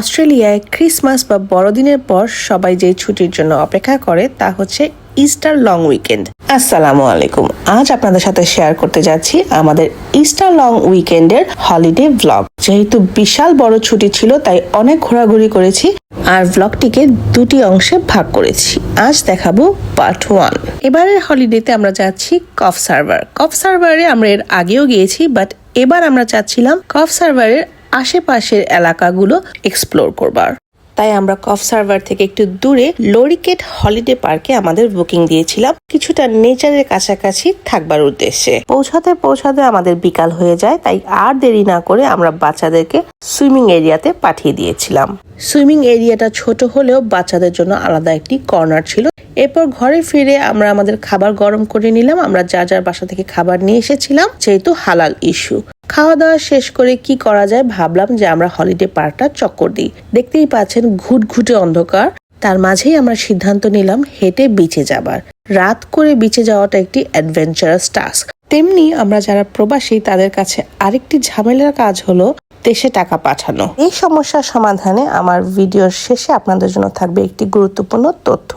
অস্ট্রেলিয়ায় ক্রিসমাস বা বড়দিনের পর সবাই যে ছুটির জন্য অপেক্ষা করে তা হচ্ছে ইস্টার লং উইকেন্ড। আসসালামু আলাইকুম। আজ আপনাদের সাথে শেয়ার করতে যাচ্ছি আমাদের ইস্টার লং উইকেন্ডের হলিডে ব্লগ যেহেতু বিশাল বড় ছুটি ছিল, তাই অনেক ঘোরাঘুরি করেছি আর ব্লগটিকে দুটি অংশে ভাগ করেছি। আজ দেখাবো পার্ট ওয়ান এবারের হলিডেতে আমরা যাচ্ছি কফ সার্ভার। কফ সার্ভারে আমরা এর আগেও গিয়েছি বাট এবার আমরা চাচ্ছিলাম কফ সার্ভারের আশেপাশের এলাকাগুলো এক্সপ্লোর করবার। তাই আমরা কফ সার্ভার থেকে একটু দূরে লরিকেট হলিডে পার্কে আমাদের বুকিং দিয়েছিলাম। কিছুটা নেচারের কাছাকাছি থাকবার উদ্দেশ্যে। পৌঁছাতে পৌঁছাতে আমাদের বিকাল হয়ে যায়, তাই আর দেরি না করে আমরা বাচ্চাদেরকে সুইমিং এরিয়াতে পাঠিয়ে দিয়েছিলাম। সুইমিং এরিয়াটা ছোট হলেও বাচ্চাদের জন্য আলাদা একটি কর্নার ছিল। এরপর ঘরে ফিরে আমরা আমাদের খাবার গরম করে নিলাম। আমরা যা যার বাসা থেকে খাবার নিয়ে এসেছিলাম যেহেতু হালাল ইস্যু। খাওয়া দাওয়া শেষ করে কি করা যায় ভাবলাম যে আমরা হলিডে পার্কটা চক্কর দিই। দেখতেই পাচ্ছেন ঘুটঘুটে অন্ধকার। তার মাঝেই আমরা সিদ্ধান্ত নিলাম হেঁটে বিচে যাবার। রাত করে বিচে যাওয়াটা একটি অ্যাডভেঞ্চারাস টাস্ক তেমনি আমরা যারা প্রবাসী, তাদের কাছে আরেকটি ঝামেলার কাজ হলো দেশে টাকা পাঠানো। এই সমস্যার সমাধানে আমার ভিডিওর শেষে আপনাদের জন্য থাকবে একটি গুরুত্বপূর্ণ তথ্য।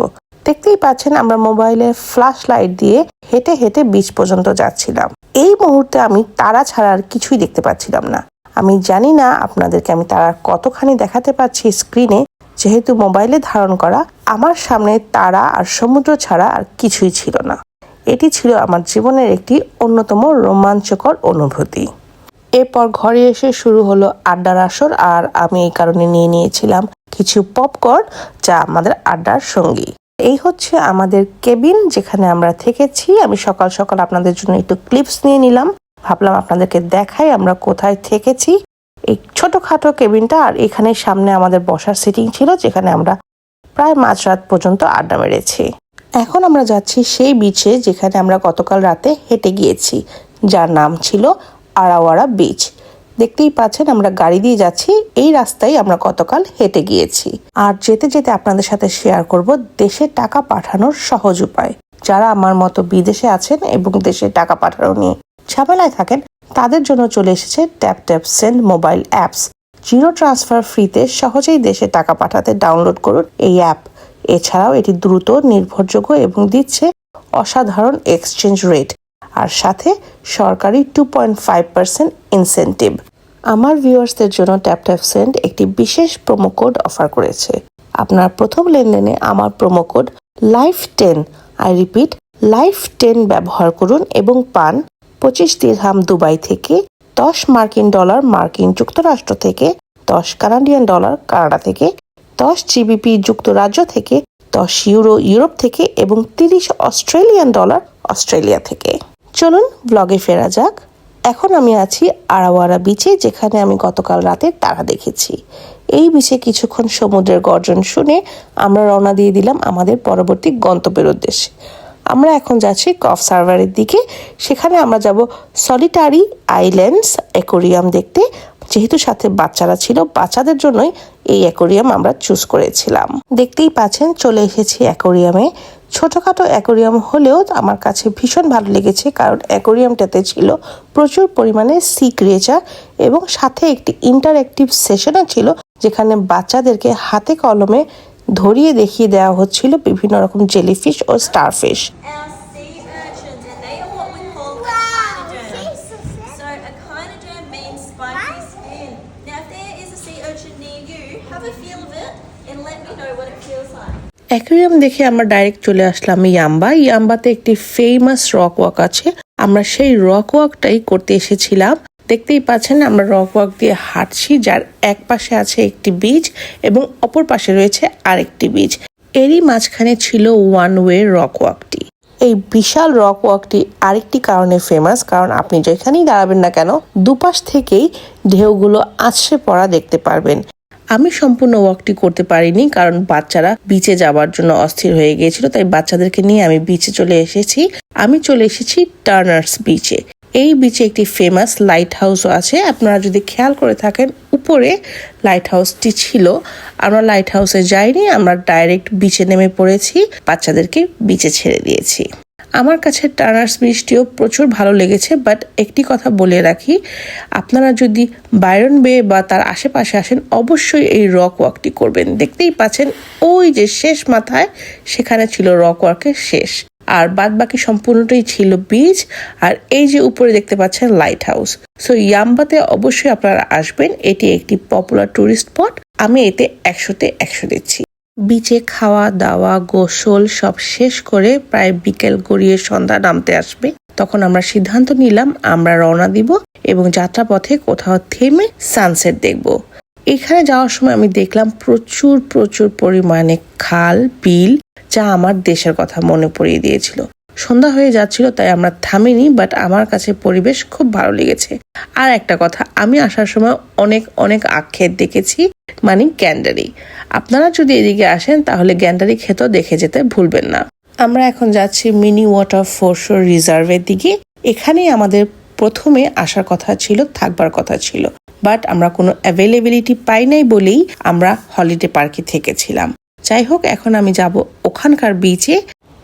দেখতেই পাচ্ছেন আমরা মোবাইলে ফ্ল্যাশ লাইট দিয়ে হেঁটে হেঁটে বিচ পর্যন্ত যাচ্ছিলাম। এই মুহূর্তে আমি তারা ছাড়া আর কিছুই দেখতে পাচ্ছিলাম না। আমি জানি না আপনাদেরকে আমি তারা কতখানি দেখাতে পাচ্ছি স্ক্রিনে যেহেতু মোবাইলে ধারণ করা আমার সামনে তারা আর সমুদ্র ছাড়া আর কিছুই ছিল না। এটি ছিল আমার জীবনের একটি অন্যতম রোমাঞ্চকর অনুভূতি। এরপর ঘরে এসে শুরু হলো আড্ডার আসর আর আমি এই কারণে নিয়ে নিয়েছিলাম কিছু পপকর্ন যা আমাদের আড্ডার সঙ্গী। এই হচ্ছে আমাদের কেবিন যেখানে আমরা থেকেছি। আমি সকাল সকাল আপনাদের জন্য একটু ক্লিপস নিয়ে নিলাম। ভাবলাম আপনাদেরকে দেখাই আমরা কোথায় থেকেছি। এই ছোটোখাটো কেবিনটা আর এখানে সামনে আমাদের বসার সিটিং ছিল, যেখানে আমরা প্রায় মাঝরাত পর্যন্ত আড্ডা মেরেছি। এখন আমরা যাচ্ছি সেই বিচে যেখানে আমরা গতকাল রাতে হেঁটে গিয়েছি। যার নাম ছিল আড়াওয়াড়া বিচ দেখতেই পাচ্ছেন আমরা গাড়ি দিয়ে যাচ্ছি, এই রাস্তায় আমরা গতকাল হেঁটে গিয়েছি। আর যেতে যেতে আপনাদের সাথে শেয়ার করব দেশে টাকা পাঠানোর সহজ উপায়। যারা আমার মতো বিদেশে আছেন এবং দেশে টাকা পাঠানো নিয়ে ঝামেলায় থাকেন, তাদের জন্য চলে এসেছে Tap Tap Send mobile apps zero transfer ফ্রিতে সহজেই দেশে টাকা পাঠাতে ডাউনলোড করুন এই অ্যাপ এছাড়াও এটি দ্রুত, নির্ভরযোগ্য এবং দিচ্ছে অসাধারণ এক্সচেঞ্জ রেট আর সাথে সরকারি two point five percent incentive আমার ভিউয়ার্সদের জন্য ট্যাপ ট্যাপ সেন্ড একটি বিশেষ প্রোমো কোড অফার করেছে। আপনার প্রথম লেনদেনে আমার promo code life ten I repeat life ten ব্যবহার করুন এবং পান পঁচিশ দিরহাম দুবাই থেকে দশ মার্কিন ডলার মার্কিন যুক্তরাষ্ট্র থেকে দশ কানাডিয়ান ডলার কানাডা থেকে দশ জিবিপি যুক্তরাজ্য থেকে দশ ইউরো ইউরোপ থেকে এবং তিরিশ অস্ট্রেলিয়ান ডলার অস্ট্রেলিয়া থেকে। চলুন ব্লগে ফেরা যাক। এখন আমি আছি আড়াওয়ারা বিচে যেখানে আমি গতকাল রাতে তারা দেখেছি। এই বিচে কিছুক্ষণ সমুদ্রের গর্জন শুনে আমরা রওনা দিয়ে দিলাম আমাদের পরবর্তী গন্তব্যের উদ্দেশ্যে। আমরা এখন যাচ্ছি কফ সার্ভারের দিকে। সেখানে আমরা যাব সলিটারি আইল্যান্ডস অ্যাকোরিয়াম দেখতে। যেহেতু সাথে বাচ্চারা ছিল, বাচ্চাদের জন্যই এই অ্যাকোরিয়াম আমরা চুজ করেছিলাম। দেখতেই পাচ্ছেন, চলে এসেছি অ্যাকোরিয়ামে ছোটোখাটো অ্যাকোরিয়াম হলেও আমার কাছে ভীষণ ভালো লেগেছে, কারণ অ্যাকোরিয়ামটাতে ছিল প্রচুর পরিমাণে সি ক্রিয়েচার এবং সাথে একটি ইন্টারঅ্যাক্টিভ সেশনও ছিল যেখানে বাচ্চাদেরকে হাতে কলমে ধরিয়ে দেখিয়ে দেওয়া হচ্ছিল বিভিন্ন রকম jellyfish O starfish Have a feel of it and let me know what it feels like. Aquarium দেখে আমরা ডাইরেক্ট চলে আসলাম ইয়াম্বা। ইয়াম্বাতে একটি ফেমাস রক ওয়াক আছে। আমরা সেই রক ওয়াকটাই করতে এসেছিলাম। দেখতেই পাচ্ছেন, আমরা রক ওয়াক দিয়ে হাঁটছি, যার এক পাশে আছে একটি বীজ এবং অপর পাশে রয়েছে আরেকটি বীজ এরই মাঝখানে ছিল ওয়ান ওয়ে রক ওয়াকটি এই বিশাল রক ওয়াকটি আরেকটি কারণে ফেমাস কারণ আপনি যেখানেই দাঁড়াবেন না কেন, দুপাশ থেকেই ঢেউগুলো আছড়ে পড়া দেখতে পারবেন। আমি সম্পূর্ণ ওয়াকটি করতে পারিনি কারণ বাচ্চারা বিচে যাওয়ার জন্য অস্থির হয়ে গিয়েছিল, তাই বাচ্চাদেরকে নিয়ে আমি বিচে চলে এসেছি। আমি চলে এসেছি টার্নার্স বিচে এই বিচে একটি ফেমাস লাইট হাউসও আছে। আপনারা যদি খেয়াল করে থাকেন, উপরে লাইট হাউসটি ছিল। আমরা লাইট হাউসে যাইনি, আমরা ডাইরেক্ট বিচে নেমে পড়েছি। বাচ্চাদেরকে বিচে ছেড়ে দিয়েছি। আমার কাছে টার্নার্স ব্রিজটিও প্রচুর ভালো লেগেছে বাট একটি কথা বলে রাখি, আপনারা যদি বাইরন বে বা তার আশেপাশে আসেন, অবশ্যই এই রক ওয়াকটি করবেন। দেখতেই পাচ্ছেন, ওই যে শেষ মাথায়, সেখানে ছিল রক ওয়ার্কের শেষ। আর বাদ বাকি সম্পূর্ণটাই ছিল বিচ আর এই যে উপরে দেখতে পাচ্ছেন লাইট হাউস সো ইয়াম্বাতে অবশ্যই আপনারা আসবেন, এটি একটি পপুলার টুরিস্ট স্পট আমি এতে একশোতে একশো দিচ্ছি। বিচে খাওয়া, দাওয়া, গোসল সব শেষ করে প্রায় বিকেল গড়িয়ে সন্ধ্যা নামতে আসবে। তখন আমরা সিদ্ধান্ত নিলাম, আমরা রওনা দিব এবং যাত্রাপথে কোথাও থেমে সানসেট দেখব। এখানে যাওয়ার সময় আমি দেখলাম প্রচুর প্রচুর পরিমাণে খাল, বিল, যা আমার দেশের কথা মনে পড়িয়ে দিয়েছিল। সন্ধ্যা হয়ে যাচ্ছিল, তাই আমরা থামিনি বাট আমার কাছে পরিবেশ খুব ভালো লেগেছে। আর একটা কথা, আমি আসার সময় অনেক অনেক আক্ষেপ দেখেছি মানে গ্যান্ডারি। আপনারা যদি এদিকে আসেন, তাহলে গ্যান্ডারি খেতেও দেখে যেতে ভুলবেন না। আমরা এখন যাচ্ছি মিনি ওয়াটার ফোরশোর রিজার্ভের দিকে। এখানেই আমাদের প্রথমে আসার কথা ছিল, থাকবার কথা ছিল। বাট আমরা কোনো অ্যাভেলেবিলিটি পাই নাই বলেই আমরা হলিডে পার্কে থেকেছিলাম। যাই হোক, এখন আমি যাব ওখানকার বিচে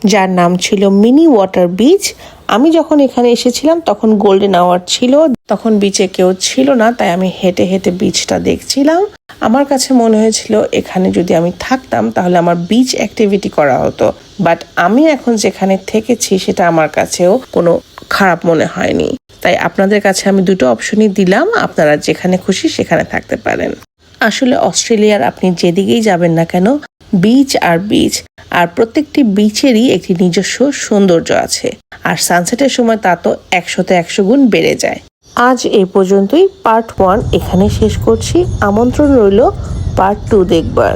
যার নাম ছিল মিনি ওয়াটার বিচ। আমি যখন এখানে এসেছিলাম, তখন গোল্ডেন আওয়ার ছিল। তখন বিচে কেউ ছিল না, তাই আমি হেঁটে হেঁটে বিচটা দেখছিলাম। আমার কাছে মনে হয়েছিল, এখানে যদি আমি থাকতাম, তাহলে আমার বিচ অ্যাক্টিভিটি করা হতো। বাট আমি এখন যেখানে থেকেছি, সেটা আমার কাছেও কোনো খারাপ মনে হয়নি। তাই আপনাদের কাছে আমি দুটো অপশনই দিলাম। আপনারা যেখানে খুশি, সেখানে থাকতে পারেন। আসলে অস্ট্রেলিয়ার আপনি যেদিকেই যাবেন না কেন বিচ আর বিচ আর প্রত্যেকটি বিচেরই একটি নিজস্ব সৌন্দর্য আছে। আর সানসেটের সময় তা তো একশোতে একশো গুণ বেড়ে যায়। আজ এ পর্যন্তই। পার্ট ওয়ান এখানে শেষ করছি। আমন্ত্রণ রইল পার্ট টু দেখবার।